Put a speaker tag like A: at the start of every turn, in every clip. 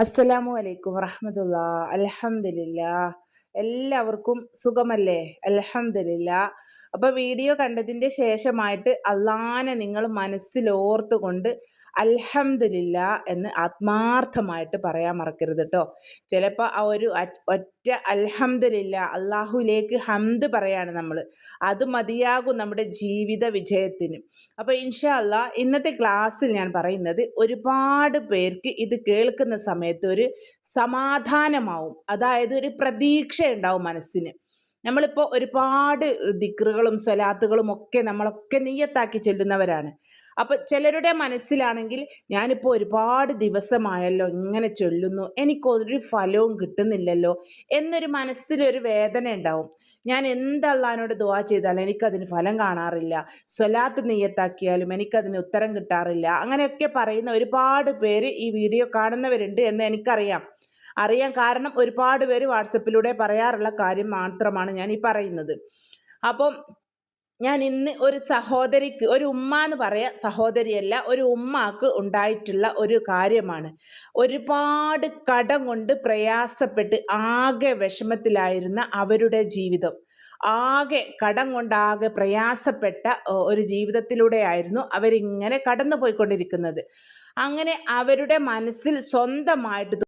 A: അസ്സലാമു അലൈക്കും വറഹമത്തുള്ള. അലഹമില്ല എല്ലാവർക്കും സുഖമല്ലേ? അലഹമില്ല അപ്പൊ വീഡിയോ കണ്ടതിന്റെ ശേഷമായിട്ട് അള്ളാനെ നിങ്ങൾ മനസ്സിലോർത്തുകൊണ്ട് അൽഹംദുലില്ല എന്ന് ആത്മാർത്ഥമായിട്ട് പറയാൻ മറക്കരുത് കേട്ടോ ചിലപ്പോൾ ആ ഒരു ഒറ്റ അൽഹംദുലില്ല അള്ളാഹുലേക്ക് ഹംദ് പറയാണ് നമ്മൾ അത് മതിയാകും നമ്മുടെ ജീവിത വിജയത്തിന്. അപ്പോൾ ഇൻഷാ ഇന്നത്തെ ക്ലാസ്സിൽ ഞാൻ പറയുന്നത് ഒരുപാട് പേർക്ക് ഇത് കേൾക്കുന്ന സമയത്ത് ഒരു സമാധാനമാവും. അതായത് ഒരു പ്രതീക്ഷ ഉണ്ടാവും മനസ്സിന്. നമ്മളിപ്പോൾ ഒരുപാട് ദിക്റുകളും സ്വലാത്തുകളും ഒക്കെ നമ്മളൊക്കെ നീയത്താക്കി ചെല്ലുന്നവരാണ്. അപ്പൊ ചിലരുടെ മനസ്സിലാണെങ്കിൽ ഞാനിപ്പോൾ ഒരുപാട് ദിവസമായല്ലോ ഇങ്ങനെ ചൊല്ലുന്നു എനിക്കൊരു ഫലവും കിട്ടുന്നില്ലല്ലോ എന്നൊരു മനസ്സിലൊരു വേദന ഉണ്ടാവും. ഞാൻ എന്തല്ലാനോട് ദുവാ ചെയ്താലും എനിക്കതിന് ഫലം കാണാറില്ല. സ്വലാത്ത് നെയ്യത്താക്കിയാലും എനിക്കതിന് ഉത്തരം കിട്ടാറില്ല. അങ്ങനെയൊക്കെ പറയുന്ന ഒരുപാട് പേര് ഈ വീഡിയോ കാണുന്നവരുണ്ട് എന്ന് എനിക്കറിയാം. അറിയാൻ കാരണം ഒരുപാട് പേര് വാട്സപ്പിലൂടെ പറയാറുള്ള കാര്യം മാത്രമാണ് ഞാൻ ഈ പറയുന്നത്. അപ്പം ഞാൻ ഇന്ന് ഒരു സഹോദരിക്ക് ഒരു ഉമ്മ എന്ന് പറയാ സഹോദരിയല്ല ഒരു ഉമ്മാക്ക് ഉണ്ടായിട്ടുള്ള ഒരു കാര്യമാണ്. ഒരുപാട് കടം കൊണ്ട് പ്രയാസപ്പെട്ട് ആകെ വിഷമത്തിലായിരുന്ന അവരുടെ ജീവിതം. ആകെ കടം കൊണ്ടാകെ പ്രയാസപ്പെട്ട ഒരു ജീവിതത്തിലൂടെയായിരുന്നു അവരിങ്ങനെ കടന്നു പോയിക്കൊണ്ടിരിക്കുന്നത് അങ്ങനെ അവരുടെ മനസ്സിൽ സ്വന്തമായിട്ട്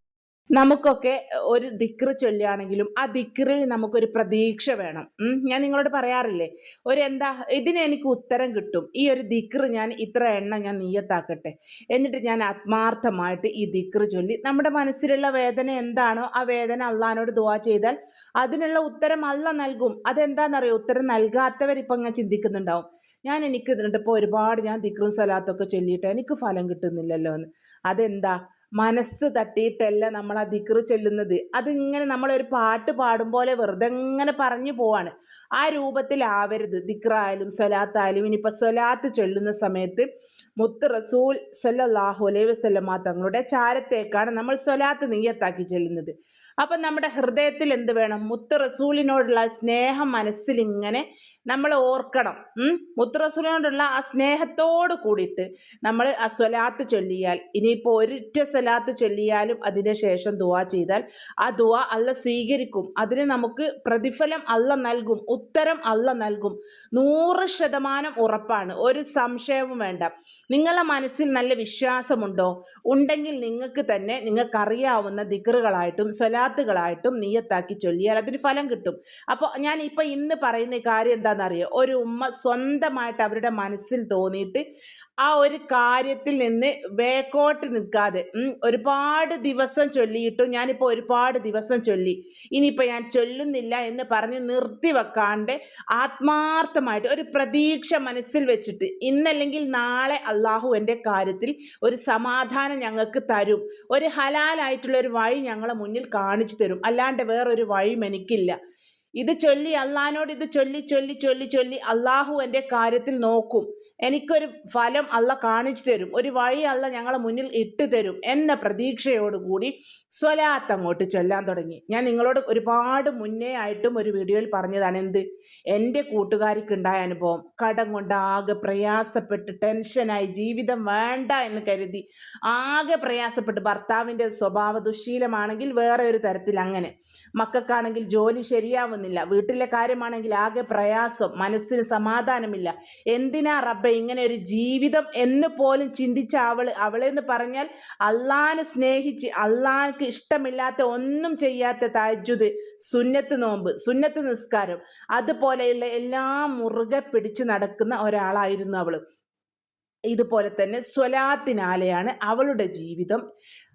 A: നമുക്കൊക്കെ ഒരു ദിക്റ് ചൊല്ലുകയാണെങ്കിലും ആ ദിക്റിൽ നമുക്കൊരു പ്രതീക്ഷ വേണം. ഞാൻ നിങ്ങളോട് പറയാറില്ലേ ഒരു എന്താ ഇതിന് എനിക്ക് ഉത്തരം കിട്ടും. ഈ ഒരു ദിക്റ് ഞാൻ ഇത്ര എണ്ണ ഞാൻ നീയത്താക്കട്ടെ എന്നിട്ട് ഞാൻ ആത്മാർത്ഥമായിട്ട് ഈ ദിക്റ് ചൊല്ലി. നമ്മുടെ മനസ്സിലുള്ള വേദന എന്താണോ ആ വേദന അള്ളഹാനോട് ദുവാ ചെയ്താൽ അതിനുള്ള ഉത്തരം അല്ല നൽകും. അതെന്താണെന്നറിയോ ഉത്തരം നൽകാത്തവർ ഇപ്പം അങ്ങനെ ചിന്തിക്കുന്നുണ്ടാവും. ഞാൻ എനിക്ക് ഇപ്പോൾ ഒരുപാട് ഞാൻ ദിക്റും സലാത്തൊക്കെ ചൊല്ലിയിട്ട് എനിക്ക് ഫലം കിട്ടുന്നില്ലല്ലോ എന്ന് അതെന്താ? മനസ്സ് തട്ടിയിട്ടല്ല നമ്മൾ ആ ദിക്റ് ചെല്ലുന്നത്. അതിങ്ങനെ നമ്മളൊരു പാട്ട് പാടും പോലെ വെറുതെ ഇങ്ങനെ പറഞ്ഞു പോവാണ്. ആ രൂപത്തിലാവരുത്. ദിക്റായാലും സ്വലാത്തായാലും. ഇനിയിപ്പോൾ സ്വലാത്ത് ചൊല്ലുന്ന സമയത്ത് മുത്ത് റസൂൽ സല്ലാഹു അലൈഹി വസ്ലമ തങ്ങളുടെ ചാരത്തേക്കാണ് നമ്മൾ സ്വലാത്ത് നെയ്യത്താക്കി ചെല്ലുന്നത്. അപ്പം നമ്മുടെ ഹൃദയത്തിൽ എന്ത് വേണം? മുത്ത് റസൂലിനോടുള്ള സ്നേഹം മനസ്സിൽ ഇങ്ങനെ നമ്മൾ ഓർക്കണം. മുത്ത് റസൂലിനോടുള്ള ആ സ്നേഹത്തോട് കൂടിയിട്ട് നമ്മൾ ആ സ്വലാത്ത് ചൊല്ലിയാൽ ഇനിയിപ്പോൾ ഒരിറ്റ സ്വലാത്ത് ചൊല്ലിയാലും അതിന് ശേഷം ദുവാ ചെയ്താൽ ആ ദുവാ അല്ല സ്വീകരിക്കും. അതിന് നമുക്ക് പ്രതിഫലം അല്ല നൽകും. ഉത്തരം അല്ല നൽകും. നൂറ് ശതമാനം ഉറപ്പാണ്. ഒരു സംശയവും വേണ്ട. നിങ്ങളുടെ മനസ്സിൽ നല്ല വിശ്വാസമുണ്ടോ? ഉണ്ടെങ്കിൽ നിങ്ങൾക്ക് തന്നെ നിങ്ങൾക്കറിയാവുന്ന ദിക്കറുകളായിട്ടും സ്വലാ സ്വലാത്തുകളായിട്ടും നീയത്താക്കി ചൊല്ലിയാൽ അതിന് ഫലം കിട്ടും. അപ്പോൾ ഞാൻ ഇപ്പം ഇന്ന് പറയുന്ന കാര്യം എന്താണെന്നറിയോ? ഒരു ഉമ്മ സ്വന്തമായിട്ട് അവരുടെ മനസ്സിൽ തോന്നിയിട്ട് ആ ഒരു കാര്യത്തിൽ നിന്ന് വേക്കോട്ട് നിൽക്കാതെ ഒരുപാട് ദിവസം ചൊല്ലിയിട്ടു ഞാനിപ്പോൾ ഒരുപാട് ദിവസം ചൊല്ലി. ഇനിയിപ്പോൾ ഞാൻ ചൊല്ലുന്നില്ല എന്ന് പറഞ്ഞ് നിർത്തി വെക്കാണ്ട് ആത്മാർത്ഥമായിട്ട് ഒരു പ്രതീക്ഷ മനസ്സിൽ വെച്ചിട്ട് ഇന്നല്ലെങ്കിൽ നാളെ അള്ളാഹു എന്റെ കാര്യത്തിൽ ഒരു സമാധാനം ഞങ്ങൾക്ക് തരും. ഒരു ഹലാലായിട്ടുള്ള ഒരു വഴി ഞങ്ങളെ മുന്നിൽ കാണിച്ചു തരും. അല്ലാണ്ട് വേറൊരു വഴിയും എനിക്കില്ല. ഇത് ചൊല്ലി അള്ളഹാനോട് ഇത് ചൊല്ലി ചൊല്ലി ചൊല്ലി ചൊല്ലി അള്ളാഹു എന്റെ കാര്യത്തിൽ നോക്കും. എനിക്കൊരു ഫലം അല്ല കാണിച്ചു തരും. ഒരു വഴി അല്ല ഞങ്ങളെ മുന്നിൽ ഇട്ട് തരും എന്ന പ്രതീക്ഷയോടുകൂടി സ്വലാത്ത് അങ്ങോട്ട് ചൊല്ലാൻ തുടങ്ങി. ഞാൻ നിങ്ങളോട് ഒരുപാട് മുന്നേ ആയിട്ടും ഒരു വീഡിയോയിൽ പറഞ്ഞതാണ് എന്ത്? എന്റെ കൂട്ടുകാരിക്കുണ്ടായ അനുഭവം. കടം കൊണ്ട് ആകെ പ്രയാസപ്പെട്ട് ടെൻഷനായി ജീവിതം വേണ്ട എന്ന് കരുതി. ആകെ പ്രയാസപ്പെട്ട് ഭർത്താവിന്റെ സ്വഭാവ ദുശീലമാണെങ്കിൽ വേറെ ഒരു തരത്തിൽ അങ്ങനെ. മക്കൾക്കാണെങ്കിൽ ജോലി ശരിയാവുന്നില്ല. വീട്ടിലെ കാര്യമാണെങ്കിൽ ആകെ പ്രയാസം മനസ്സിന് സമാധാനമില്ല. എന്തിനാ റബ്ബ ഇങ്ങനെ ഒരു ജീവിതം എന്ന് പോലും ചിന്തിച്ച അവൾ അവളെന്ന് പറഞ്ഞാൽ അള്ളാനെ സ്നേഹിച്ച് അള്ളാഹ്ക്ക് ഇഷ്ടമില്ലാത്ത ഒന്നും ചെയ്യാത്ത താജ്ജുദ് സുന്നത്ത് നോമ്പ് സുന്നത്ത് നിസ്കാരം. അതുപോലെയുള്ള എല്ലാം മുറുകെ പിടിച്ച് നടക്കുന്ന ഒരാളായിരുന്നു അവൾ ഇതുപോലെ തന്നെ സ്വലാത്തിനാലെയാണ് അവളുടെ ജീവിതം.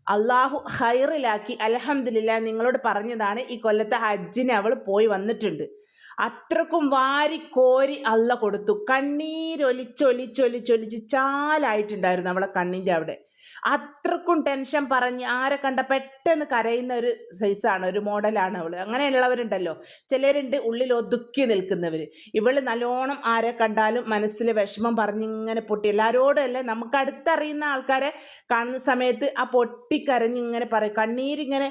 A: അള്ളാഹു ഹൈറിലാക്കി അലഹമില്ല നിങ്ങളോട് പറഞ്ഞതാണ് ഈ കൊല്ലത്തെ ഹജ്ജിന് അവൾ പോയി വന്നിട്ടുണ്ട്. അത്രക്കും വാരി കോരി അല്ല കൊടുത്തു. കണ്ണീരൊലിച്ചൊലിച്ചൊലിച്ചൊലിച്ച് ചാലായിട്ടുണ്ടായിരുന്നു അവളെ കണ്ണിന്റെ അവിടെ. അത്രക്കും ടെൻഷൻ പറഞ്ഞ് ആരെ കണ്ട പെട്ടെന്ന് കരയുന്ന ഒരു സൈസാണ് ഒരു മോഡലാണ് അവൾ. അങ്ങനെയുള്ളവരുണ്ടല്ലോ. ചിലരുണ്ട് ഉള്ളിൽ ഒതുക്കി നിൽക്കുന്നവർ ഇവൾ നല്ലോണം ആരെ കണ്ടാലും മനസ്സിൽ വിഷമം പറഞ്ഞിങ്ങനെ പൊട്ടി. എല്ലാവരോടും നമുക്ക് അടുത്തറിയുന്ന ആൾക്കാരെ കാണുന്ന സമയത്ത് ആ പൊട്ടിക്കരഞ്ഞിങ്ങനെ പറയും. കണ്ണീരിങ്ങനെ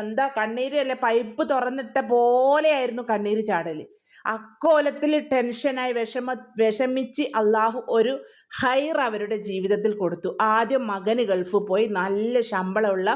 A: എന്താ കണ്ണീര് അല്ല പൈപ്പ് തുറന്നിട്ട പോലെയായിരുന്നു കണ്ണീര് ചാടൽ. അക്കോലത്തിൽ ടെൻഷനായി വിഷമ വിഷമിച്ച് അള്ളാഹു ഒരു ഹൈർ അവരുടെ ജീവിതത്തിൽ കൊടുത്തു. ആദ്യം മകന് ഗൾഫ് പോയി നല്ല ശമ്പളമുള്ള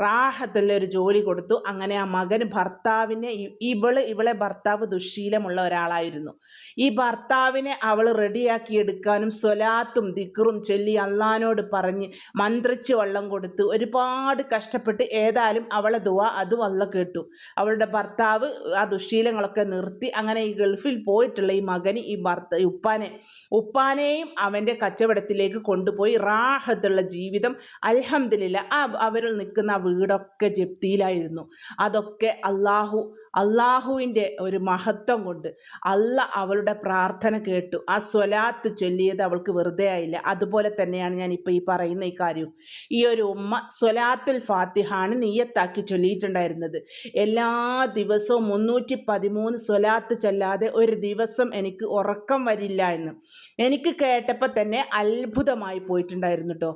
A: റാഹത്തുള്ള ഒരു ജോലി കൊടുത്തു. അങ്ങനെ ആ മകൻ ഭർത്താവിനെ ഇവൾ ഇവളെ ഭർത്താവ് ദുശീലമുള്ള ഒരാളായിരുന്നു. ഈ ഭർത്താവിനെ അവൾ റെഡിയാക്കി എടുക്കാനും സ്വലാത്തും ദിക്റും ചൊല്ലി അള്ളഹാനോട് പറഞ്ഞ് മന്ത്രിച്ച് വള്ളം കൊടുത്ത് ഒരുപാട് കഷ്ടപ്പെട്ട് ഏതായാലും അവളെ ദുവ അതും അല്ല കേട്ടു. അവളുടെ ഭർത്താവ് ആ ദുശീലങ്ങളൊക്കെ നിർത്തി. അങ്ങനെ ഗൾഫിൽ പോയിട്ടുള്ള ഈ മകന് ഈ ഭർത്ത ഉപ്പാനെ. ഉപ്പാനെയും അവന്റെ കച്ചവടത്തിലേക്ക് കൊണ്ടുപോയി റാഹത്തുള്ള ജീവിതം അലഹമില്ല ആ അവരിൽ നിൽക്കുന്ന വീടൊക്കെ ജപ്തിയിലായിരുന്നു. അതൊക്കെ അള്ളാഹു അള്ളാഹുവിന്റെ ഒരു മഹത്വം കൊണ്ട് അല്ല അവളുടെ പ്രാർത്ഥന കേട്ടു. ആ സ്വലാത്ത് ചൊല്ലിയത് അവൾക്ക് വെറുതെ ആയില്ല. അതുപോലെ തന്നെയാണ് ഞാൻ ഇപ്പോൾ ഈ പറയുന്ന ഈ കാര്യം ഈ ഒരു ഉമ്മ സ്വലാത്തുൽ ഫാത്തിഹാണ് നീയത്താക്കി ചൊല്ലിയിട്ടുണ്ടായിരുന്നത്. എല്ലാ ദിവസവും മുന്നൂറ്റി പതിമൂന്ന് സ്വലാത്ത് ചൊല്ലാതെ ഒരു ദിവസം എനിക്ക് ഉറക്കം വരില്ല എന്ന്. എനിക്ക് കേട്ടപ്പോൾ തന്നെ അത്ഭുതമായി പോയിട്ടുണ്ടായിരുന്നു കേട്ടോ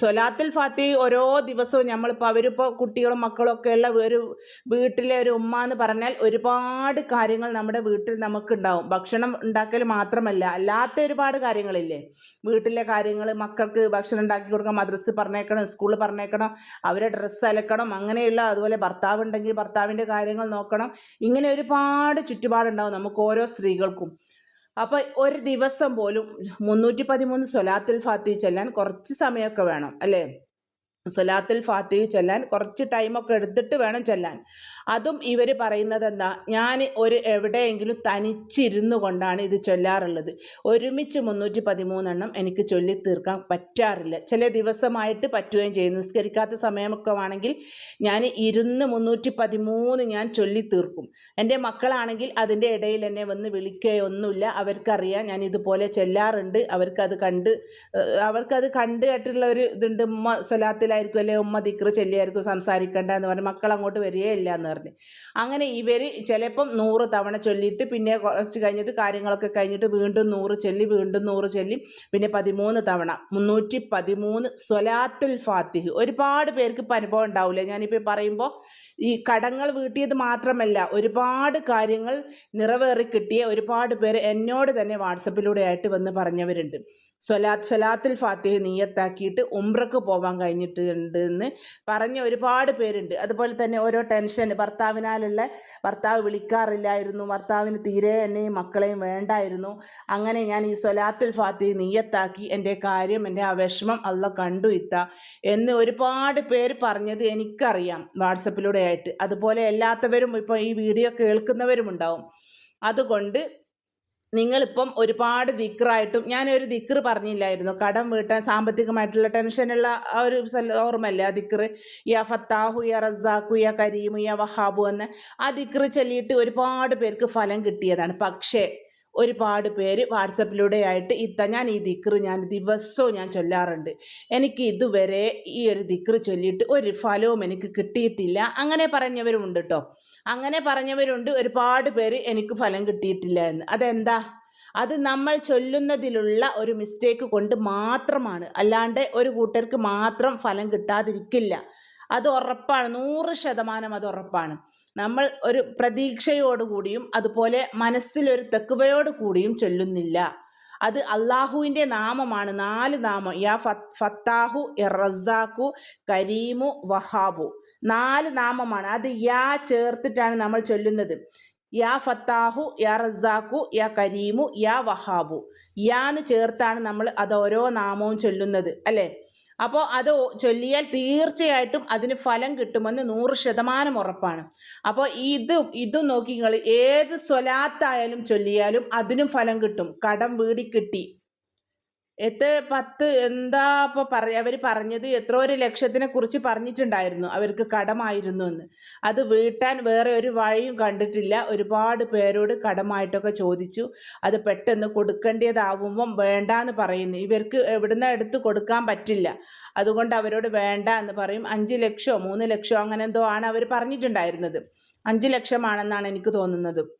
A: സ്വലാത്തുൽ ഫാത്തി ഓരോ ദിവസവും നമ്മളിപ്പോൾ അവരിപ്പോൾ കുട്ടികളും മക്കളും ഒക്കെ ഉള്ള ഒരു വീട്ടിലെ ഒരു ഉമ്മ എന്ന് പറഞ്ഞാൽ ഒരുപാട് കാര്യങ്ങൾ നമ്മുടെ വീട്ടിൽ നമുക്കുണ്ടാവും. ഭക്ഷണം ഉണ്ടാക്കൽ മാത്രമല്ല അല്ലാത്ത ഒരുപാട് കാര്യങ്ങളില്ലേ? വീട്ടിലെ കാര്യങ്ങൾ മക്കൾക്ക് ഭക്ഷണം ഉണ്ടാക്കി കൊടുക്കാം മദ്രസ് പറഞ്ഞേക്കണം സ്കൂളിൽ പറഞ്ഞേക്കണം അവരെ ഡ്രസ്സ് അലക്കണം അങ്ങനെയുള്ള അതുപോലെ ഭർത്താവ് ഉണ്ടെങ്കിൽ ഭർത്താവിന്റെ കാര്യങ്ങൾ നോക്കണം. ഇങ്ങനെ ഒരുപാട് ചുറ്റുപാടുണ്ടാവും നമുക്ക് ഓരോ സ്ത്രീകൾക്കും. അപ്പോൾ ഒരു ദിവസം പോലും മുന്നൂറ്റി പതിമൂന്ന് സൊലാത്തുൽ ഫാത്തി ചെല്ലാൻ കുറച്ച് സമയമൊക്കെ വേണം അല്ലേ? സൊലാത്തുൽ ഫാത്തി ചെല്ലാൻ കുറച്ച് ടൈമൊക്കെ എടുത്തിട്ട് വേണം ചെല്ലാൻ. അതും ഇവർ പറയുന്നത് എന്താ ഞാൻ ഒരു എവിടെയെങ്കിലും തനിച്ചിരുന്നു കൊണ്ടാണ് ഇത് ചൊല്ലാറുള്ളത്. ഒരുമിച്ച് മുന്നൂറ്റി പതിമൂന്നെണ്ണം എനിക്ക് ചൊല്ലി തീർക്കാൻ പറ്റാറില്ല. ചില ദിവസമായിട്ട് പറ്റുകയും ചെയ്യും. നിസ്കരിക്കാത്ത സമയമൊക്കെ ആണെങ്കിൽ ഞാൻ ഇരുന്ന് മുന്നൂറ്റി പതിമൂന്ന് ഞാൻ ചൊല്ലി തീർക്കും എന്റെ മക്കളാണെങ്കിൽ അതിന്റെ ഇടയിൽ എന്നെ വന്ന് വിളിക്കുകയൊന്നുമില്ല. അവർക്കറിയാം ഞാൻ ഇതുപോലെ ചെല്ലാറുണ്ട്. അവർക്കത് കണ്ട് അവർക്കത് കണ്ട് കേട്ടിട്ടുള്ള ഒരു ഇതുണ്ട്. ഉമ്മ സ്വലാത്തിലായിരിക്കും അല്ലെ? ഉമ്മ ദിക്റ് ചെല്ലിയായിരിക്കും സംസാരിക്കേണ്ട എന്ന് പറഞ്ഞ് മക്കൾ അങ്ങോട്ട് വരികയില്ല എന്ന് പറഞ്ഞ് അങ്ങനെ ഇവർ ചിലപ്പം നൂറ് തവണ ചൊല്ലിയിട്ട് പിന്നെ കുറച്ച് കഴിഞ്ഞിട്ട് കാര്യങ്ങളൊക്കെ കഴിഞ്ഞിട്ട് വീണ്ടും നൂറ് ചൊല്ലി വീണ്ടും നൂറ് ചൊല്ലി പിന്നെ പതിമൂന്ന് തവണ. മുന്നൂറ്റി പതിമൂന്ന് സ്വലാത്തുൽ ഫാത്തിഹ്. ഒരുപാട് പേർക്ക് ഇപ്പം അനുഭവം ഉണ്ടാവില്ല ഞാനിപ്പോൾ പറയുമ്പോൾ ഈ കടങ്ങൾ വീട്ടിയത് മാത്രമല്ല ഒരുപാട് കാര്യങ്ങൾ നിറവേറി കിട്ടിയ ഒരുപാട് പേര് എന്നോട് തന്നെ വാട്സപ്പിലൂടെ ആയിട്ട് വന്ന് പറഞ്ഞവരുണ്ട്. സ്വലാത്ത് സ്വലാത്തുൽ ഫാത്തിഹ് നീയത്താക്കിയിട്ട് ഉംറക്ക് പോവാൻ കഴിഞ്ഞിട്ടുണ്ട് എന്ന് പറഞ്ഞ ഒരുപാട് പേരുണ്ട്. അതുപോലെ തന്നെ ഓരോ ടെൻഷൻ ഭർത്താവിനാലുള്ള ഭർത്താവ് വിളിക്കാറില്ലായിരുന്നു ഭർത്താവിന് തീരെ എന്നെയും മക്കളെയും വേണ്ടായിരുന്നു. അങ്ങനെ ഞാൻ ഈ സ്വലാത്തുൽ ഫാത്തിഹ് നീയത്താക്കി എന്റെ കാര്യം എന്റെ ആ വിഷമം അല്ല കണ്ടു ഇത്ത എന്ന് ഒരുപാട് പേര് പറഞ്ഞത് എനിക്കറിയാം വാട്സപ്പിലൂടെ ആയിട്ട്. അതുപോലെ അല്ലാത്തവരും ഇപ്പോൾ ഈ വീഡിയോ കേൾക്കുന്നവരും ഉണ്ടാവും. അതുകൊണ്ട് നിങ്ങളിപ്പം ഒരുപാട് ദിക്റായിട്ടും ഞാനൊരു ദിക്റ് പറഞ്ഞില്ലായിരുന്നു. കടം വീട്ടാൻ സാമ്പത്തികമായിട്ടുള്ള ടെൻഷനുള്ള ആ ഒരു ഓർമ്മല്ലേ ആ ദിക്റ്? യാ ഫത്താഹു യാ റസാഖു യാ കരീമു യാ വഹാബു എന്ന് ആ ദിക്റ് ചൊല്ലിയിട്ട് ഒരുപാട് പേർക്ക് ഫലം കിട്ടിയതാണ്. പക്ഷേ ഒരുപാട് പേര് വാട്സപ്പിലൂടെ ആയിട്ട് ഇത്ത ഞാൻ ഈ ദിക്റ് ഞാൻ ദിവസവും ഞാൻ ചൊല്ലാറുണ്ട്. എനിക്ക് ഇതുവരെ ഈ ഒരു ദിക്റ് ചൊല്ലിയിട്ട് ഒരു ഫലവും എനിക്ക് കിട്ടിയിട്ടില്ല. അങ്ങനെ പറഞ്ഞവരുമുണ്ട് കേട്ടോ അങ്ങനെ പറഞ്ഞവരുണ്ട് ഒരുപാട് പേര് എനിക്ക് ഫലം കിട്ടിയിട്ടില്ല എന്ന്. അതെന്താ? അത് നമ്മൾ ചൊല്ലുന്നതിലുള്ള ഒരു മിസ്റ്റേക്ക് കൊണ്ട് മാത്രമാണ്. അല്ലാണ്ട് ഒരു കൂട്ടർക്ക് മാത്രം ഫലം കിട്ടാതിരിക്കില്ല. അത് ഉറപ്പാണ്. നൂറ് ശതമാനം അത് ഉറപ്പാണ്. നമ്മൾ ഒരു പ്രതീക്ഷയോടുകൂടിയും അതുപോലെ മനസ്സിലൊരു തെക്കുവയോട് കൂടിയും ചൊല്ലുന്നില്ല. അത് അള്ളാഹുവിന്റെ നാമമാണ്. നാല് നാമം. യാ ഫത്താഹു റസാഖു കരീമു വഹാബു. നാല് നാമമാണ്. അത് യാ ചേർത്തിട്ടാണ് നമ്മൾ ചൊല്ലുന്നത്. യാ ഫത്താഹു യാ റസാഖു യാ കരീമു യാ വഹാബു. യാന്ന് ചേർത്താണ് നമ്മൾ അത് ഓരോ നാമവും ചൊല്ലുന്നത്. അല്ലേ? അപ്പോൾ അത് ചൊല്ലിയാൽ തീർച്ചയായിട്ടും അതിന് ഫലം കിട്ടുമെന്ന് നൂറ് ശതമാനം ഉറപ്പാണ്. അപ്പോൾ ഇത് ഇതും നോക്കി നിങ്ങൾ ഏത് സ്വലാത്തായാലും ചൊല്ലിയാലും അതിനും ഫലം കിട്ടും. കടം വീടി കിട്ടി എത്ര പത്ത് എന്താ ഇപ്പോൾ പറ അവർ പറഞ്ഞത് എത്ര ഒരു ലക്ഷത്തിനെ കുറിച്ച് പറഞ്ഞിട്ടുണ്ടായിരുന്നു. അവർക്ക് കടമായിരുന്നു എന്ന്. അത് വീട്ടാൻ വേറെ ഒരു വഴിയും കണ്ടിട്ടില്ല. ഒരുപാട് പേരോട് കടമായിട്ടൊക്കെ ചോദിച്ചു. അത് പെട്ടെന്ന് കൊടുക്കേണ്ടതാവുമ്പം വേണ്ട എന്ന് പറയുന്നു. ഇവർക്ക് എവിടുന്ന എടുത്ത് കൊടുക്കാൻ പറ്റില്ല. അതുകൊണ്ട് അവരോട് വേണ്ട എന്ന് പറയും. അഞ്ച് ലക്ഷമോ മൂന്ന് ലക്ഷമോ അങ്ങനെ എന്തോ ആണ് അവർ പറഞ്ഞിട്ടുണ്ടായിരുന്നത്. അഞ്ച് ലക്ഷമാണെന്നാണ് എനിക്ക് തോന്നുന്നത്.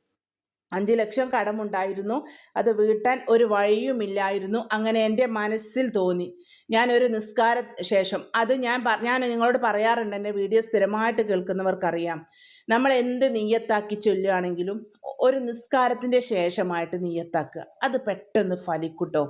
A: അഞ്ച് ലക്ഷം കടമുണ്ടായിരുന്നു. അത് വീട്ടാൻ ഒരു വഴിയുമില്ലായിരുന്നു. അങ്ങനെ എന്റെ മനസ്സിൽ തോന്നി. ഞാനൊരു നിസ്കാര ശേഷം. അത് ഞാൻ ഞാൻ നിങ്ങളോട് പറയാറുണ്ട്. എന്റെ വീഡിയോ സ്ഥിരമായിട്ട് കേൾക്കുന്നവർക്കറിയാം. നമ്മൾ എന്ത് നീയത്താക്കി ചൊല്ലുകയാണെങ്കിലും ഒരു നിസ്കാരത്തിന്റെ ശേഷമായിട്ട് നീയത്താക്കുക അത് പെട്ടെന്ന് ഫലിക്കൂട്ടോ.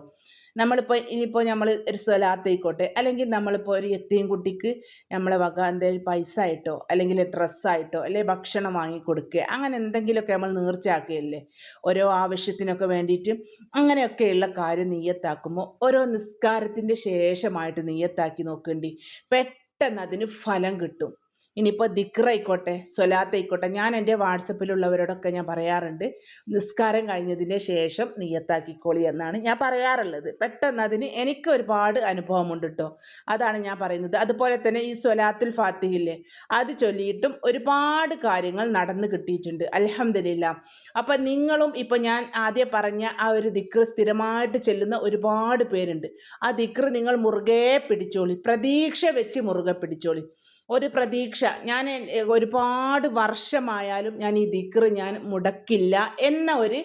A: നമ്മളിപ്പോൾ ഇനിയിപ്പോൾ നമ്മൾ ഒരു സ്വലാത്തായിക്കോട്ടെ അല്ലെങ്കിൽ നമ്മളിപ്പോൾ ഒരു എത്തിയും കുട്ടിക്ക് നമ്മളെ വക എന്തെങ്കിലും പൈസ ആയിട്ടോ അല്ലെങ്കിൽ ഡ്രസ്സായിട്ടോ അല്ലെങ്കിൽ ഭക്ഷണം വാങ്ങിക്കൊടുക്കുക അങ്ങനെ എന്തെങ്കിലുമൊക്കെ നമ്മൾ നീർച്ചയാക്കുകയല്ലേ? ഓരോ ആവശ്യത്തിനൊക്കെ വേണ്ടിയിട്ട് അങ്ങനെയൊക്കെയുള്ള കാര്യം നീയത്താക്കുമ്പോൾ ഓരോ നിസ്കാരത്തിന്റെ ശേഷമായിട്ട് നീയത്താക്കി നോക്കേണ്ടി പെട്ടെന്ന് അതിന് ഫലം കിട്ടും. ഇനിയിപ്പോൾ ദിക്റായിക്കോട്ടെ സ്വലാത്തായിക്കോട്ടെ ഞാൻ എന്റെ വാട്സപ്പിലുള്ളവരോടൊക്കെ ഞാൻ പറയാറുണ്ട് നിസ്കാരം കഴിഞ്ഞതിന് ശേഷം നീയത്താക്കിക്കോളി എന്നാണ് ഞാൻ പറയാറുള്ളത്. പെട്ടെന്ന് അതിന് എനിക്ക് ഒരുപാട് അനുഭവമുണ്ട് കേട്ടോ. അതാണ് ഞാൻ പറയുന്നത്. അതുപോലെ തന്നെ ഈ സ്വലാത്തുൽ ഫാത്തിഹില്ലേ അത് ചൊല്ലിയിട്ടും ഒരുപാട് കാര്യങ്ങൾ നടന്നു കിട്ടിയിട്ടുണ്ട്. അലഹമില്ല അപ്പം നിങ്ങളും ഇപ്പം ഞാൻ ആദ്യം പറഞ്ഞ ആ ഒരു ദിക്ർ സ്ഥിരമായിട്ട് ചെല്ലുന്ന ഒരുപാട് പേരുണ്ട്. ആ ദിക്ർ നിങ്ങൾ മുറുകെ പിടിച്ചോളി. പ്രതീക്ഷ വെച്ച് മുറുകെ പിടിച്ചോളി. ഒരു പ്രതീക്ഷ. ഞാൻ ഒരുപാട് വർഷമായാലും ഞാൻ ഈ ദിക്ർ ഞാൻ മുടക്കില്ല എന്ന ഒരു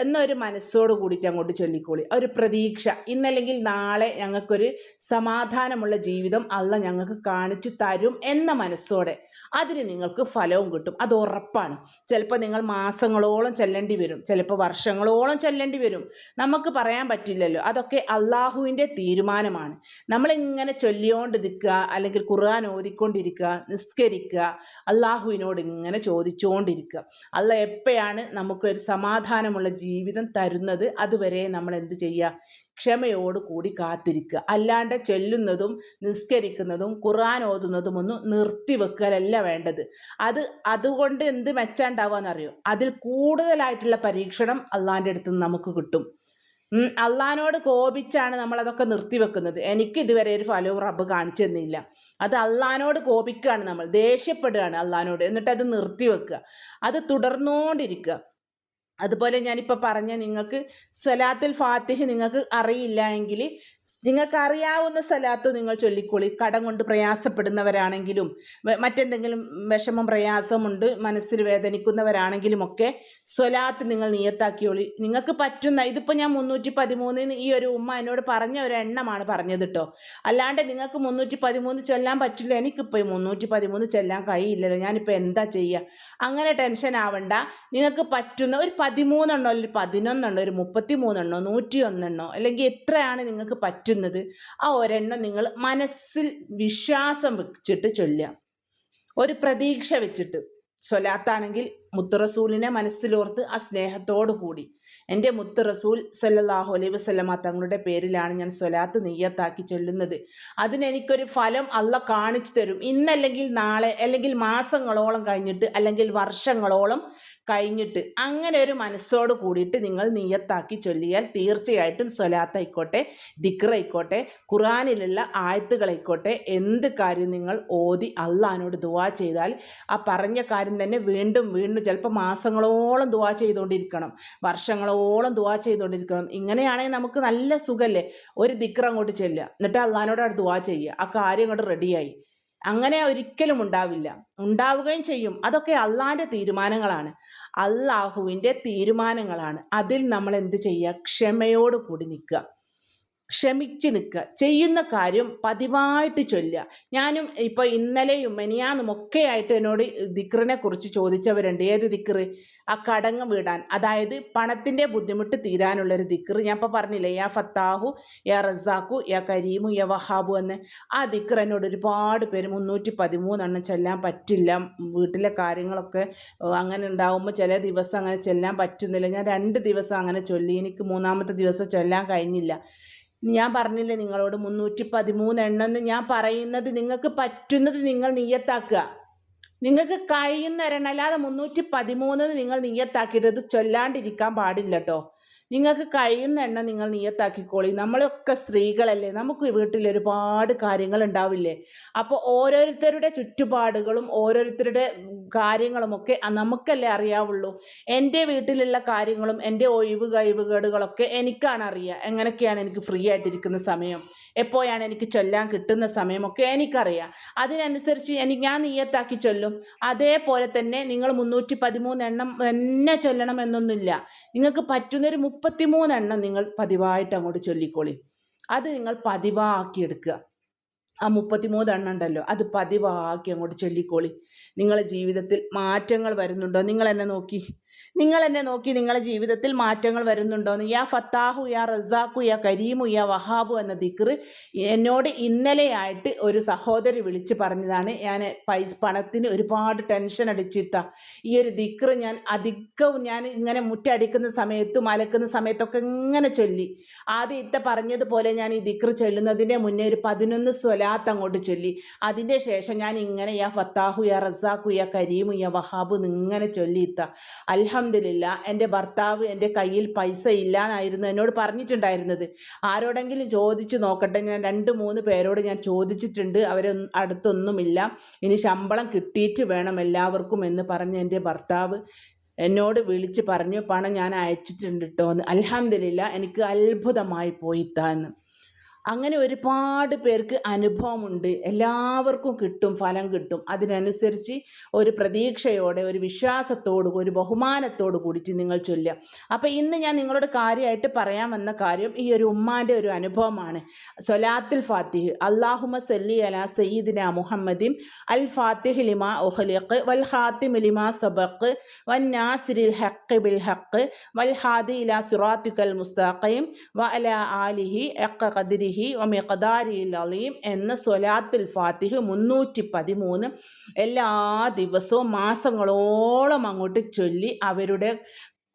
A: എന്നൊരു മനസ്സോട് കൂടിയിട്ട് അങ്ങോട്ട് ചൊല്ലിക്കോളി. ഒരു പ്രതീക്ഷ. ഇന്നല്ലെങ്കിൽ നാളെ ഞങ്ങൾക്കൊരു സമാധാനമുള്ള ജീവിതം അല്ല ഞങ്ങൾക്ക് കാണിച്ചു തരും എന്ന മനസ്സോടെ. അതിന് നിങ്ങൾക്ക് ഫലവും കിട്ടും. അത് ഉറപ്പാണ്. ചിലപ്പോൾ നിങ്ങൾ മാസങ്ങളോളം ചെല്ലേണ്ടി വരും. ചിലപ്പോൾ വർഷങ്ങളോളം ചെല്ലേണ്ടി വരും. നമുക്ക് പറയാൻ പറ്റില്ലല്ലോ. അതൊക്കെ അള്ളാഹുവിന്റെ തീരുമാനമാണ്. നമ്മളിങ്ങനെ ചൊല്ലിയോണ്ടിരിക്കുക അല്ലെങ്കിൽ ഖുർആൻ ഓതിക്കൊണ്ടിരിക്കുക നിസ്കരിക്കുക അള്ളാഹുവിനോട് ഇങ്ങനെ ചോദിച്ചുകൊണ്ടിരിക്കുക അല്ല എപ്പോഴാണ് നമുക്കൊരു സമാധാനമുള്ള ജീവിതം തരുന്നത്? അതുവരെ നമ്മൾ എന്ത് ചെയ്യുക? ക്ഷമയോട് കൂടി കാത്തിരിക്കുക. അല്ലാണ്ട് ചെല്ലുന്നതും നിസ്കരിക്കുന്നതും ഖുർആൻ ഓതുന്നതും ഒന്നും നിർത്തിവെക്കലല്ല വേണ്ടത്. അത് അതുകൊണ്ട് എന്ത് മെച്ചാണ്ടാവുകയെന്നറിയോ അതിൽ കൂടുതലായിട്ടുള്ള പരീക്ഷണം അള്ളാന്റെ അടുത്ത് നിന്ന് നമുക്ക് കിട്ടും. അള്ളഹാനോട് കോപിച്ചാണ് നമ്മളതൊക്കെ നിർത്തിവെക്കുന്നത് എനിക്ക് ഇതുവരെ ഒരു ഫലവും റബ്ബ് കാണിച്ചു തന്നില്ല. അത് അള്ളഹാനോട് കോപിക്കുകയാണ് നമ്മൾ. ദേഷ്യപ്പെടുകയാണ് അള്ളഹാനോട് എന്നിട്ട് അത് നിർത്തിവെക്കുക അത് തുടർന്നുകൊണ്ടിരിക്കുക അതുപോലെ ഞാനിപ്പോൾ പറഞ്ഞ നിങ്ങൾക്ക് സ്വലാത്തുൽ ഫാത്തിഹ് നിങ്ങൾക്ക് അറിയില്ല എങ്കിൽ നിങ്ങൾക്ക് അറിയാവുന്ന സ്ഥലത്ത് നിങ്ങൾ ചൊല്ലിക്കോളി. കടം കൊണ്ട് പ്രയാസപ്പെടുന്നവരാണെങ്കിലും മറ്റെന്തെങ്കിലും വിഷമം പ്രയാസമുണ്ട് മനസ്സിൽ വേദനിക്കുന്നവരാണെങ്കിലും ഒക്കെ സ്വലാത്ത് നിങ്ങൾ നിയത്താക്കിയോളി നിങ്ങൾക്ക് പറ്റുന്ന ഇതിപ്പോൾ ഞാൻ മുന്നൂറ്റി പതിമൂന്ന് ഈ ഒരു ഉമ്മ എന്നോട് പറഞ്ഞ ഒരു എണ്ണമാണ് പറഞ്ഞത് കേട്ടോ അല്ലാണ്ട് നിങ്ങൾക്ക് മുന്നൂറ്റി പതിമൂന്ന് ചൊല്ലാൻ പറ്റില്ല. എനിക്കിപ്പോൾ മുന്നൂറ്റി പതിമൂന്ന് ചെല്ലാൻ കഴിയില്ലല്ലോ. ഞാനിപ്പോൾ എന്താ ചെയ്യുക അങ്ങനെ ടെൻഷൻ ആവണ്ട. നിങ്ങൾക്ക് പറ്റുന്ന ഒരു പതിമൂന്നെണ്ണോ അല്ലെങ്കിൽ പതിനൊന്നെണ്ണോ ഒരു മുപ്പത്തി മൂന്നെണ്ണോ നൂറ്റി ഒന്നെണ്ണോ അല്ലെങ്കിൽ എത്രയാണ് നിങ്ങൾക്ക് പറ്റുന്നത് ആ ഒരെണ്ണം നിങ്ങൾ മനസ്സിൽ വിശ്വാസം വെച്ചിട്ട് ചൊല്ലുക. ഒരു പ്രതീക്ഷ വെച്ചിട്ട്. സ്വലാത്താണെങ്കിൽ മുത്തറസൂലിനെ മനസ്സിലോർത്ത് ആ സ്നേഹത്തോടു കൂടി എന്റെ മുത്ത് റസൂൽ സല്ലാഹു അലൈ വസ്ലമ തങ്ങളുടെ പേരിലാണ് ഞാൻ സ്വലാത്ത് നെയ്യത്താക്കി ചൊല്ലുന്നത്. അതിനെനിക്കൊരു ഫലം അല്ല കാണിച്ചു തരും. ഇന്നല്ലെങ്കിൽ നാളെ അല്ലെങ്കിൽ മാസങ്ങളോളം കഴിഞ്ഞിട്ട് അല്ലെങ്കിൽ വർഷങ്ങളോളം കഴിഞ്ഞിട്ട് അങ്ങനെ ഒരു മനസ്സോട് കൂടിയിട്ട് നിങ്ങൾ നെയ്യത്താക്കി ചൊല്ലിയാൽ തീർച്ചയായിട്ടും സ്വലാത്തായിക്കോട്ടെ ദിക്റായിക്കോട്ടെ ഖുറാനിലുള്ള ആയത്തുകളായിക്കോട്ടെ എന്ത് കാര്യം നിങ്ങൾ ഓതി അള്ളഹാനോട് ദുവാ ചെയ്താൽ ആ പറഞ്ഞ കാര്യം തന്നെ വീണ്ടും വീണ്ടും ചിലപ്പോൾ മാസങ്ങളോളം ദുവാ ചെയ്തുകൊണ്ടിരിക്കണം. വർഷങ്ങളോളം ദുവാ ചെയ്തുകൊണ്ടിരിക്കണം. ഇങ്ങനെയാണെങ്കിൽ നമുക്ക് നല്ല സുഖമല്ലേ ഒരു ദിക്ർ അങ്ങോട്ട് ചെല്ലുക. എന്നിട്ട് അള്ളഹാനോട് അവിടെ ദുവാ ചെയ്യുക. ആ കാര്യം അങ്ങോട്ട് റെഡിയായി അങ്ങനെ ഒരിക്കലും ഉണ്ടാവില്ല. ഉണ്ടാവുകയും ചെയ്യും. അതൊക്കെ അള്ളാഹിന്റെ തീരുമാനങ്ങളാണ്. അള്ളാഹുവിന്റെ തീരുമാനങ്ങളാണ്. അതിൽ നമ്മൾ എന്ത് ചെയ്യുക? ക്ഷമയോട് കൂടി നിൽക്കുക. ക്ഷമിച്ച് നിൽക്കുക. ചെയ്യുന്ന കാര്യം പതിവായിട്ട് ചൊല്ലുക. ഞാനും ഇപ്പോൾ ഇന്നലെയും മെനിയാന്നും ഒക്കെ ആയിട്ട് എന്നോട് ദിക്റിനെ കുറിച്ച് ചോദിച്ചവരുണ്ട്. ഏത് ദിക്റ്? ആ കടങ്ങ് വീടാൻ. അതായത് പണത്തിന്റെ ബുദ്ധിമുട്ട് തീരാനുള്ളൊരു ദിക്റ്. ഞാൻ ഇപ്പോൾ പറഞ്ഞില്ലേ യാ ഫത്താഹു യാ റസാഖു യാ കരീമു യാ വഹാബു എന്ന്. ആ ദിക്ർ എന്നോട് ഒരുപാട് പേര് മുന്നൂറ്റി പതിമൂന്നെണ്ണം ചെല്ലാൻ പറ്റില്ല. വീട്ടിലെ കാര്യങ്ങളൊക്കെ അങ്ങനെ ഉണ്ടാവുമ്പോൾ ചില ദിവസം അങ്ങനെ ചെല്ലാൻ പറ്റുന്നില്ല. ഞാൻ രണ്ട് ദിവസം അങ്ങനെ ചൊല്ലി. എനിക്ക് മൂന്നാമത്തെ ദിവസം ചൊല്ലാൻ കഴിഞ്ഞില്ല. ഞാൻ പറഞ്ഞില്ലേ നിങ്ങളോട് മുന്നൂറ്റി പതിമൂന്ന് എണ്ണെന്ന് ഞാൻ പറയുന്നത് നിങ്ങൾക്ക് പറ്റുന്നത് നിങ്ങൾ നീയത്താക്കുക നിങ്ങൾക്ക് കഴിയുന്ന ഒരെണ്ണം അല്ലാതെ മുന്നൂറ്റി പതിമൂന്ന് നിങ്ങൾ നീയത്താക്കിയിട്ട് ചൊല്ലാണ്ടിരിക്കാൻ പാടില്ല കേട്ടോ നിങ്ങൾക്ക് കഴിയുന്ന എണ്ണം നിങ്ങൾ നിയത്താക്കിക്കോളി നമ്മളൊക്കെ സ്ത്രീകളല്ലേ. നമുക്ക് വീട്ടിൽ ഒരുപാട് കാര്യങ്ങൾ ഉണ്ടാവില്ലേ അപ്പോൾ ഓരോരുത്തരുടെ ചുറ്റുപാടുകളും ഓരോരുത്തരുടെ കാര്യങ്ങളുമൊക്കെ നമുക്കല്ലേ അറിയാവുള്ളൂ. എന്റെ വീട്ടിലുള്ള കാര്യങ്ങളും എന്റെ ഒഴിവ് കഴിവുകേടുകളൊക്കെ എനിക്കാണ് അറിയുക എങ്ങനെയൊക്കെയാണ് എനിക്ക് ഫ്രീ ആയിട്ടിരിക്കുന്ന സമയം? എപ്പോഴാണ് എനിക്ക് ചൊല്ലാൻ കിട്ടുന്ന സമയമൊക്കെ എനിക്കറിയാം. അതിനനുസരിച്ച് എനിക്ക് ഞാൻ നീയത്താക്കി ചൊല്ലും. അതേപോലെ തന്നെ നിങ്ങൾ മുന്നൂറ്റി പതിമൂന്ന് എണ്ണം തന്നെ ചൊല്ലണം എന്നൊന്നുമില്ല നിങ്ങൾക്ക് പറ്റുന്നൊരു മുപ്പത്തിമൂന്ന് എണ്ണം നിങ്ങൾ പതിവായിട്ട് അങ്ങോട്ട് ചൊല്ലിക്കോളി. അത് നിങ്ങൾ പതിവാക്കിയെടുക്കുക. ആ മുപ്പത്തിമൂന്ന് എണ്ണം ഉണ്ടല്ലോ അത് പതിവാക്കി അങ്ങോട്ട് ചൊല്ലിക്കോളി. നിങ്ങളുടെ ജീവിതത്തിൽ മാറ്റങ്ങൾ വരുന്നുണ്ടോ? നിങ്ങൾ എന്നെ നോക്കി. നിങ്ങൾ എന്നെ നോക്കി നിങ്ങളുടെ ജീവിതത്തിൽ മാറ്റങ്ങൾ വരുന്നുണ്ടോ? എന്ന് യാ ഫത്താഹു യാ റസാഖു യാ കരീമു യാ വഹാബു എന്ന ദിക്ർ എന്നോട് ഇന്നലെയായിട്ട് ഒരു സഹോദരി വിളിച്ച് പറഞ്ഞതാണ്. ഞാൻ പൈസ പണത്തിന് ഒരുപാട് ടെൻഷൻ അടിച്ചിത്ത ഈ ഒരു ദിക്ർ ഞാൻ അധികവും ഞാൻ ഇങ്ങനെ മുറ്റടിക്കുന്ന സമയത്തും അലക്കുന്ന സമയത്തൊക്കെ ഇങ്ങനെ ചൊല്ലി. ആദ്യം ഇത്ത പറഞ്ഞതുപോലെ ഞാൻ ഈ ദിക്ർ ചൊല്ലുന്നതിന്റെ മുന്നേ ഒരു പതിനൊന്ന് സ്വലാത്ത് അങ്ങോട്ട് ചൊല്ലി. അതിന്റെ ശേഷം ഞാൻ ഇങ്ങനെ യാ ഫത്താഹു യാ റസാഖു യാ കരീമു യാ വഹാബു ഇങ്ങനെ ചൊല്ലിയിത്ത അൽഹംദുലില്ല എന്റെ ഭർത്താവ് എന്റെ കയ്യിൽ പൈസ ഇല്ല എന്നായിരുന്നു എന്നോട് പറഞ്ഞിട്ടുണ്ടായിരുന്നത്. ആരോടെങ്കിലും ചോദിച്ചു നോക്കട്ടെ. ഞാൻ രണ്ട് മൂന്ന് പേരോട് ഞാൻ ചോദിച്ചിട്ടുണ്ട്. അവരെ അടുത്തൊന്നുമില്ല. ഇനി ശമ്പളം കിട്ടിയിട്ട് വേണം എല്ലാവർക്കും എന്ന് പറഞ്ഞ് എന്റെ ഭർത്താവ് എന്നോട് വിളിച്ച് പറഞ്ഞു പണം ഞാൻ അയച്ചിട്ടുണ്ട് കേട്ടോ എന്ന്. അൽഹംദുലില്ല എനിക്ക് അത്ഭുതമായി പോയിത്താന്ന് അങ്ങനെ ഒരുപാട് പേർക്ക് അനുഭവമുണ്ട്. എല്ലാവർക്കും കിട്ടും ഫലം കിട്ടും. അതിനനുസരിച്ച് ഒരു പ്രതീക്ഷയോടെ ഒരു വിശ്വാസത്തോട് ഒരു ബഹുമാനത്തോട് കൂടിയിട്ട് നിങ്ങൾ ചൊല്ലുക. അപ്പോൾ ഇന്ന് ഞാൻ നിങ്ങളോട് കാര്യമായിട്ട് പറയാൻ വന്ന കാര്യം ഈ ഒരു ഉമ്മാന്റെ ഒരു അനുഭവമാണ്. സൊലാത്തുൽ ഫാത്തിഹ് അള്ളാഹുമ സല്ലി അല സയ്യിദിന മുഹമ്മദിം അൽ ഫാത്തിഹ് ലിമ ഒഹലിഖ് വൽ ഹാത്തിം ലിമ സബക്ക് വൻ നാസിരിൽ ഹക്ക് ബിൽ ഹക്ക് വൽ ഹാദി ഇല സുറാത്തുക്കൽ മുസ്താഖയും വ അല ആലിഹി എക്ക ഖദിരിഹി ഒമിഖദാരിൽ അലീം എന്ന സൊലാത്തുൽ ഫാത്തിഹ് മുന്നൂറ്റി പതിമൂന്ന് എല്ലാ ദിവസവും മാസങ്ങളോളം അങ്ങോട്ട് ചൊല്ലി അവരുടെ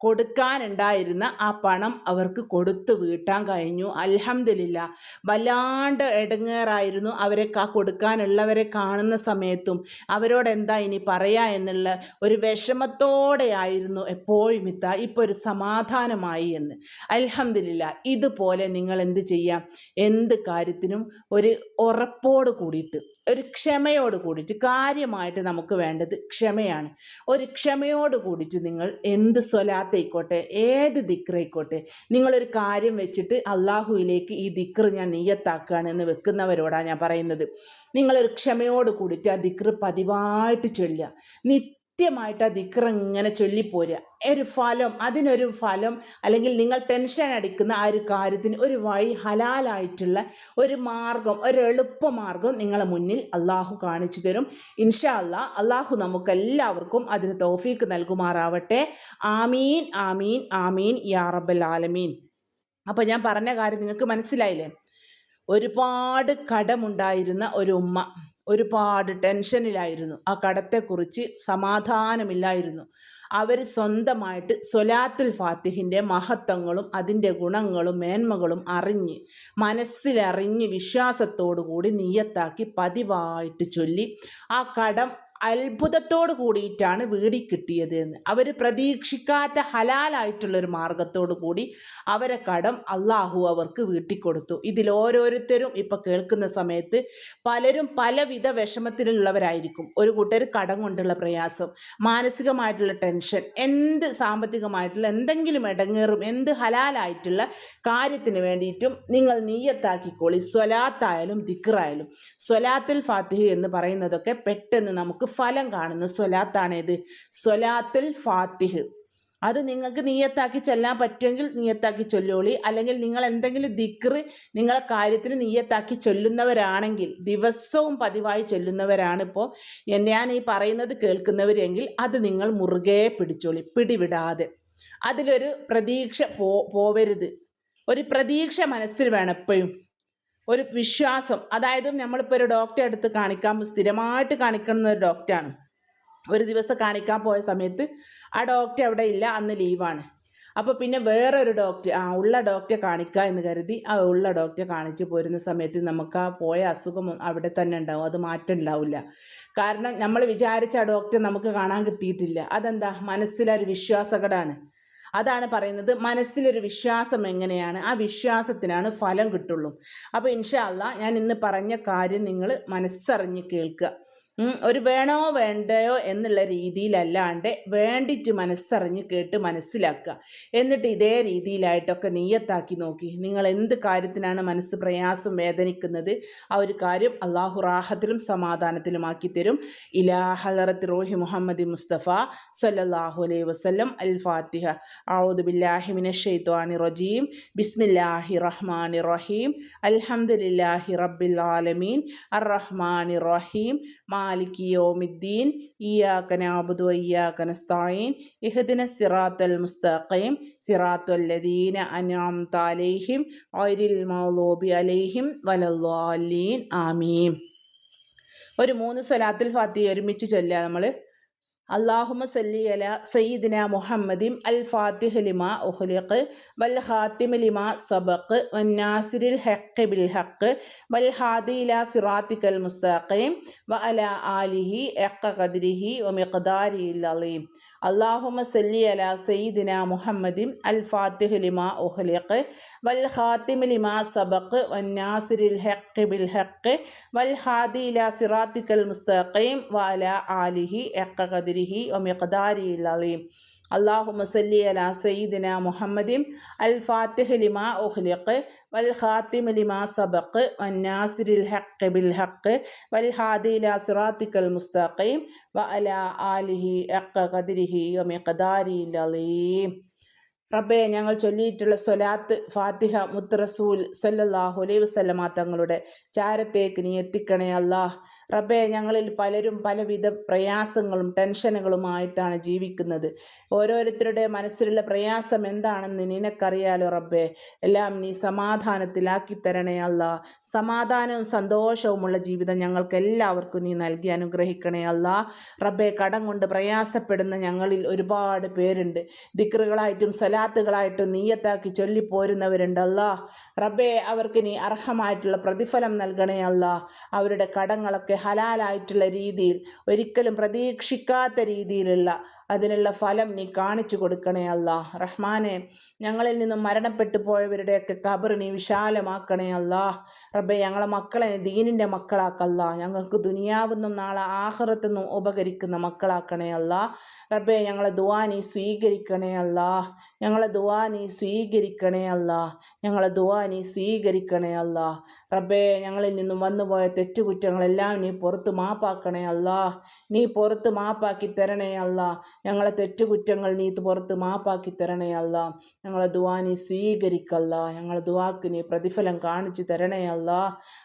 A: കൊടുക്കാനുണ്ടായിരുന്ന ആ പണം അവർക്ക് കൊടുത്തു വീട്ടാൻ കഴിഞ്ഞു. അൽഹംദുലില്ല. വല്ലാണ്ട് ഇടങ്ങേറായിരുന്നു അവരെ ആ കൊടുക്കാനുള്ളവരെ കാണുന്ന സമയത്തും. അവരോട് എന്താ ഇനി പറയാ എന്നുള്ള ഒരു വിഷമത്തോടെയായിരുന്നു എപ്പോഴും ഇത്ത. ഇപ്പോൾ ഒരു സമാധാനമായി എന്ന്. അൽഹംദുലില്ല ഇതുപോലെ നിങ്ങൾ എന്ത് ചെയ്യാം? എന്ത് കാര്യത്തിനും ഒരു ഉറപ്പോട് കൂടിയിട്ട്. ഒരു ക്ഷമയോട് കൂടിയിട്ട് കാര്യമായിട്ട് നമുക്ക് വേണ്ടത് ക്ഷമയാണ്. ഒരു ക്ഷമയോട് കൂടിയിട്ട് നിങ്ങൾ എന്ത് സ്വലാത്തായിക്കോട്ടെ ഏത് ദിക്റായിക്കോട്ടെ നിങ്ങളൊരു കാര്യം വെച്ചിട്ട് അള്ളാഹുവിലേക്ക് ഈ ദിക്റ് ഞാൻ നീയത്താക്കുകയാണ് എന്ന് വെക്കുന്നവരോടാണ് ഞാൻ പറയുന്നത്. നിങ്ങളൊരു ക്ഷമയോട് കൂടിയിട്ട് ആ ദിക്റ് പതിവായിട്ട് ചൊല്ലുക. കൃത്യമായിട്ട് ആ ദിക്കർ ഇങ്ങനെ ചൊല്ലിപ്പോരുക. ഒരു ഫലം അതിനൊരു ഫലം അല്ലെങ്കിൽ നിങ്ങൾ ടെൻഷൻ അടിക്കുന്ന ആ ഒരു കാര്യത്തിന് ഒരു വഴി ഹലാലായിട്ടുള്ള ഒരു മാർഗം ഒരു എളുപ്പമാർഗം നിങ്ങളെ മുന്നിൽ അള്ളാഹു കാണിച്ചു തരും. ഇൻഷാ അല്ലാ അള്ളാഹു നമുക്കെല്ലാവർക്കും അതിന് തോഫീക്ക് നൽകുമാറാവട്ടെ. ആമീൻ ആമീൻ ആമീൻ യാ റബ്ബൽ ആലമീൻ. അപ്പോൾ ഞാൻ പറഞ്ഞ കാര്യം നിങ്ങൾക്ക് മനസ്സിലായില്ലേ? ഒരുപാട് കടമുണ്ടായിരുന്ന ഒരു ഉമ്മ. ഒരുപാട് ടെൻഷനിലായിരുന്നു. ആ കടത്തെക്കുറിച്ച് സമാധാനമില്ലായിരുന്നു. അവർ സ്വന്തമായിട്ട് സൊലാത്തുൽ ഫാത്തിഹിന്റെ മഹത്വങ്ങളും അതിന്റെ ഗുണങ്ങളും മേന്മകളും അറിഞ്ഞ് മനസ്സിലറിഞ്ഞ് വിശ്വാസത്തോടു കൂടി നീയത്താക്കി പതിവായിട്ട് ചൊല്ലി ആ കടം അത്ഭുതത്തോട് കൂടിയിട്ടാണ് വീടി കിട്ടിയത് എന്ന്. അവർ പ്രതീക്ഷിക്കാത്ത ഹലാലായിട്ടുള്ളൊരു മാർഗത്തോടു കൂടി അവരെ കടം അള്ളാഹു അവർക്ക് വീട്ടിക്കൊടുത്തു. ഇതിൽ ഓരോരുത്തരും ഇപ്പം കേൾക്കുന്ന സമയത്ത് പലരും പലവിധ വിഷമത്തിലുള്ളവരായിരിക്കും. ഒരു കൂട്ടർ കടം കൊണ്ടുള്ള പ്രയാസം മാനസികമായിട്ടുള്ള ടെൻഷൻ എന്ത് സാമ്പത്തികമായിട്ടുള്ള എന്തെങ്കിലും ഇടങ്ങേറും എന്ത് ഹലാലായിട്ടുള്ള കാര്യത്തിന് വേണ്ടിയിട്ടും നിങ്ങൾ നീയത്താക്കിക്കോളി. സ്വലാത്തായാലും ദിക്റായാലും. സ്വലാത്തിൽ ഫാത്തിഹ് എന്ന് പറയുന്നതൊക്കെ പെട്ടെന്ന് നമുക്ക് ഫലം കാണുന്ന. സ്വലാത്താണേത്. സ്വലാത്തുൽ ഫാത്തിഹ്. അത് നിങ്ങൾക്ക് നീയത്താക്കി ചൊല്ലാൻ പറ്റുമെങ്കിൽ നീയത്താക്കി ചൊല്ലോളി. അല്ലെങ്കിൽ നിങ്ങൾ എന്തെങ്കിലും ദിക്റ് നിങ്ങളെ കാര്യത്തിന് നീയത്താക്കി ചൊല്ലുന്നവരാണെങ്കിൽ ദിവസവും പതിവായി ചൊല്ലുന്നവരാണ് ഇപ്പോൾ ഞാൻ ഈ പറയുന്നത് കേൾക്കുന്നവരെങ്കിൽ അത് നിങ്ങൾ മുറുകെ പിടിച്ചോളി പിടിവിടാതെ. അതിലൊരു പ്രതീക്ഷ പോ പോവരുത്. ഒരു പ്രതീക്ഷ മനസ്സിൽ വേണം എപ്പോഴും. ഒരു വിശ്വാസം. അതായത് നമ്മളിപ്പോൾ ഒരു ഡോക്ടറെ അടുത്ത് കാണിക്കാൻ സ്ഥിരമായിട്ട് കാണിക്കുന്ന ഒരു ഡോക്ടറാണ് ഒരു ദിവസം കാണിക്കാൻ പോയ സമയത്ത് ആ ഡോക്ടർ അവിടെ ഇല്ല അന്ന് ലീവാണ് അപ്പോൾ പിന്നെ വേറെ ഒരു ഡോക്ടർ ആ ഉള്ള ഡോക്ടറെ കാണിക്കുക എന്ന് കരുതി ആ ഉള്ള ഡോക്ടറെ കാണിച്ച് പോരുന്ന സമയത്ത് നമുക്ക് ആ പോയ അസുഖം അവിടെ തന്നെ ഉണ്ടാവും. അത് മാറ്റം ഉണ്ടാവില്ല. കാരണം നമ്മൾ വിചാരിച്ച ആ ഡോക്ടറെ നമുക്ക് കാണാൻ കിട്ടിയിട്ടില്ല. അതെന്താ? മനസ്സിലൊരു വിശ്വാസകടാണ്. അതാണ് പറയുന്നത് മനസ്സിലൊരു വിശ്വാസം എങ്ങനെയാണ്? ആ വിശ്വാസത്തിനാണ് ഫലം കിട്ടുള്ളൂ. അപ്പോൾ ഇൻഷാ അല്ലാ ഞാൻ ഇന്ന് പറഞ്ഞ കാര്യം നിങ്ങൾ മനസ്സറിഞ്ഞ് കേൾക്കുക. ഒരു വേണോ വേണ്ടയോ എന്നുള്ള രീതിയിലല്ലാണ്ട് വേണ്ടിയിട്ട് മനസ്സറിഞ്ഞ് കേട്ട് മനസ്സിലാക്കുക. എന്നിട്ട് ഇതേ രീതിയിലായിട്ടൊക്കെ നീയത്താക്കി നോക്കി. നിങ്ങൾ എന്ത് കാര്യത്തിനാണ് മനസ്സ് പ്രയാസം വേദനിക്കുന്നത്? ആ ഒരു കാര്യം അള്ളാഹു റാഹത്തിലും സമാധാനത്തിലുമാക്കി തരും. ഇലാ ഹലറത്ത് റോഹി മുഹമ്മദ് മുസ്തഫ സല്ലല്ലാഹു അലൈഹി വസ്ലം അൽ ഫാത്തിഹ. ഔദു ബില്ലാഹി മിനശ് റജീം. ബിസ്മില്ലാഹി റഹ്മാനി റഹീം. അൽഹംദുലില്ലാഹി റബ്ബിൽ ആലമീൻ. അർ റഹ്മാനി റഹീം. മാലിക് യോമിദ്ദീൻ ഇയ്യാക നഅബുദു വഇയ്യാക നസ്തഈൻ ഇഹ്ദിന സിറാത്തൽ മുസ്തഖീം സിറാത്തുൽ ലദീന അൻഅംത അലൈഹിം ഔരിൽ മഗ്ദൂബി അലൈഹിം വലദ്ദാലീൻ ആമീൻ. ഒരു മൂന്ന് സ്വലാത്തുൽ ഫാത്തിഹ ഒരുമിച്ച് ചൊല്ലുക നമ്മൾ അള്ളാഹുമ സല്ലി അല സയ്യിദിന മുഹമ്മദിൻ അൽ ഫാത്തിഹ് ലിമ ഉഹ്ലിഖ് വൽ ഹാത്തിമ ലിമ സബഖ് വന്നാസിരിൽ ഹക്ക് ബിൽ ഹക്ക് വൽ ഹാദി ഇല സിറാത്തിക്കൽ മുസ്താഖീം വ അല ആലിഹി എക്ക ഖദ്രിഹി വ മിഖ്ദാരിൽ അലീം അള്ളാഹുമ സല്ലി അല സയ്യിദിന മുഹമ്മദിൻ അൽ ഫാത്തിഹ് ലിമ ഉഹ്ലിഖ് വൽ ഖാത്തിമ ലിമ സബഖ് വന്നാസിരിൽ ഹഖ് ബിൽ ഹഖ് വൽ ഹാദി ഇല സിറാത്തിക്കൽ മുസ്തഖീം വ അല ആലിഹി ഹഖ ഖദ്രിഹി അള്ളാഹു മസല്ലി അല സയ്യിദിന മുഹമ്മദിൻ അൽ ഫാത്തിഹ് ലിമാ ഉഹ്ലിഖ് വൽ ഖാത്തിമ ലിമാ സബഖ് വൻ വന്നാസിരിൽ ഹഖ് ബിൽ ഹഖ് വൽ ഹാദില സിറാത്തിക്കൽ മുസ്തഖീം വ അല ആലിഹി അഖ ഖദ്രിഹി വ ഖദാരി അലീം റബ്ബെ ഞങ്ങൾ ചൊല്ലിയിട്ടുള്ള സ്വലാത്ത് ഫാത്തിഹ മുത്തറസൂൽ സല്ലല്ലാഹു അലൈഹി വസല്ലമ തങ്ങളുടെ ചാരത്തേക്ക് നീ എത്തിക്കണേ അല്ലാഹ്. റബ്ബെ ഞങ്ങളിൽ പലരും പലവിധ പ്രയാസങ്ങളും ടെൻഷനുകളുമായിട്ടാണ് ജീവിക്കുന്നത്. ഓരോരുത്തരുടെ മനസ്സിലുള്ള പ്രയാസം എന്താണെന്ന് നിനക്കറിയാലോ റബ്ബെ? എല്ലാം നീ സമാധാനത്തിലാക്കി തരണേ അല്ല. സമാധാനവും സന്തോഷവുമുള്ള ജീവിതം ഞങ്ങൾക്ക് എല്ലാവർക്കും നീ നൽകി അനുഗ്രഹിക്കണേ അല്ല. റബ്ബെ കടം കൊണ്ട് പ്രയാസപ്പെടുന്ന ഞങ്ങളിൽ ഒരുപാട് പേരുണ്ട്. ദിക്റുകളായിട്ടും സലാത്തുകളായിട്ടും നീയത്താക്കി ചൊല്ലിപ്പോരുന്നവരുണ്ടല്ല റബ്ബെ അവർക്ക് നീ അർഹമായിട്ടുള്ള പ്രതിഫലം നൽകണേ അല്ല. അവരുടെ കടങ്ങളൊക്കെ ഹലാലായിട്ടുള്ള രീതിയിൽ ഒരിക്കലും പ്രതീക്ഷിക്കാത്ത രീതിയിലുള്ള അതിനുള്ള ഫലം നീ കാണിച്ചു കൊടുക്കണേ അല്ല റഹ്മാനെ ഞങ്ങളിൽ നിന്നും മരണപ്പെട്ടു പോയവരുടെയൊക്കെ കബർ നീ വിശാലമാക്കണേ അല്ല റബ്ബെ ഞങ്ങളെ മക്കളെ ദീനിന്റെ മക്കളാക്കല്ല ഞങ്ങൾക്ക് ദുനിയാവെന്നും നാളെ ആഹ്റത്തെന്നും ഉപകരിക്കുന്ന മക്കളാക്കണേ അല്ല റബ്ബെ ഞങ്ങളെ ദുവാ നീ സ്വീകരിക്കണേ അല്ല ഞങ്ങളെ ദുവാ നീ സ്വീകരിക്കണേ അല്ല ഞങ്ങളെ ദുവാ നീ സ്വീകരിക്കണേ അല്ല റബ്ബെ ഞങ്ങളിൽ നിന്നും വന്നുപോയ തെറ്റുകുറ്റങ്ങളെല്ലാം നീ പുറത്ത് മാപ്പാക്കണേ അല്ല നീ പുറത്ത് മാപ്പാക്കി തരണേ അല്ലാ ഞങ്ങളെ തെറ്റുകുറ്റങ്ങൾ നീ പുറത്ത് മാപ്പാക്കി തരണേ അല്ല. ഞങ്ങളെ ദുവാ നീ സ്വീകരിക്കല്ല. ഞങ്ങളെ ദുവാക്ക് നീ പ്രതിഫലം കാണിച്ചു തരണേ അല്ല.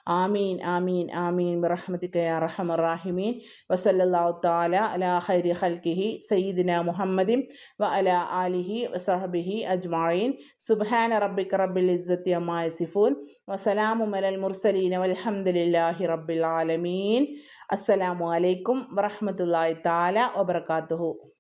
A: ആമീൻ ആമീൻ ആമീൻ. ബിറഹ്മതിക യാ റഹമർ റാഹിമീൻ. വസല്ലല്ലാഹു താല അലാ ഹൈരി ഖൽഖിഹി സയ്യിദിന മുഹമ്മദിൻ വ അലാ ആലിഹി വസഹബിഹി അജ്മായിൻ സുബ്ഹാന റബ്ബിക റബ്ബിൽ ഇസ്സത്തി അമ്മായ സിഫൂൻ വസലാമു അലൽ മുർസലീൻ വൽഹംദുലില്ലാഹി റബ്ബിൽ ആലമീൻ. അസ്സലാമു അലൈക്കും താല വബറകാതുഹു.